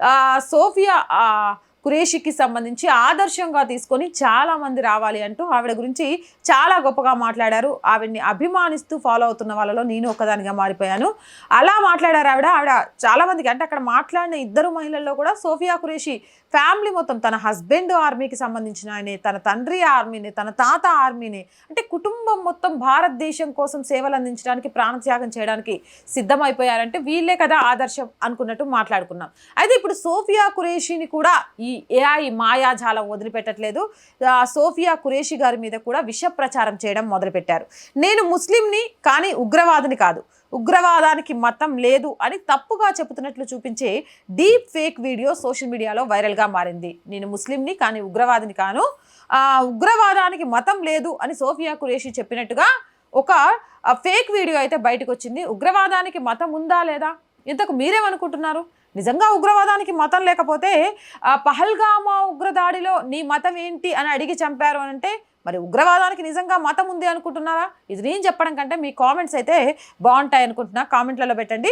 ఆ, సోఫియా ఆ, కురేషికి సంబంధించి ఆదర్శంగా తీసుకొని చాలామంది రావాలి అంటూ ఆవిడ గురించి చాలా గొప్పగా మాట్లాడారు. ఆవిడ్ని అభిమానిస్తూ ఫాలో అవుతున్న వాళ్ళలో నేను ఒకదానిగా మారిపోయాను. అలా మాట్లాడారు ఆవిడ. ఆవిడ చాలామందికి అంటే అక్కడ మాట్లాడిన ఇద్దరు మహిళల్లో కూడా సోఫియా కురేషి ఫ్యామిలీ మొత్తం తన హస్బెండ్ ఆర్మీకి సంబంధించిన ఆయనే తన తండ్రి ఆర్మీని తన తాత ఆర్మీని అంటే కుటుంబం మొత్తం భారతదేశం కోసం సేవలు అందించడానికి ప్రాణత్యాగం చేయడానికి సిద్ధమైపోయారంటే వీళ్ళే కదా ఆదర్శం అనుకున్నట్టు మాట్లాడుకున్నాం. అయితే ఇప్పుడు సోఫియా కురేషిని కూడా ఈ ఏఐ మాయాజాలం వదిలిపెట్టట్లేదు. సోఫియా కురేషి గారి మీద కూడా విష ప్రచారం చేయడం మొదలుపెట్టారు. నేను ముస్లింని కానీ ఉగ్రవాదిని కాదు. ఉగ్రవాదానికి మతం లేదు అని తప్పుగా చెబుతున్నట్లు చూపించే డీప్ ఫేక్ వీడియో సోషల్ మీడియాలో వైరల్గా మారింది. నేను ముస్లింని కానీ ఉగ్రవాదిని కాను. ఉగ్రవాదానికి మతం లేదు అని సోఫియా కురేషి చెప్పినట్టుగా ఒక ఫేక్ వీడియో అయితే బయటకు వచ్చింది ఉగ్రవాదానికి మతం ఉందా లేదా? ఇంతకు మీరేమనుకుంటున్నారు? నిజంగా ఉగ్రవాదానికి మతం లేకపోతే ఆ పహల్గామా ఉగ్రదాడిలో నీ మతం ఏంటి అని అడిగి చంపారు అని అంటే మరి ఉగ్రవాదానికి నిజంగా మతం ఉంది అనుకుంటున్నారా? ఇది నేను చెప్పడం కంటే మీ కామెంట్స్ అయితే బాగుంటాయి అనుకుంటున్నా. కామెంట్లలో పెట్టండి.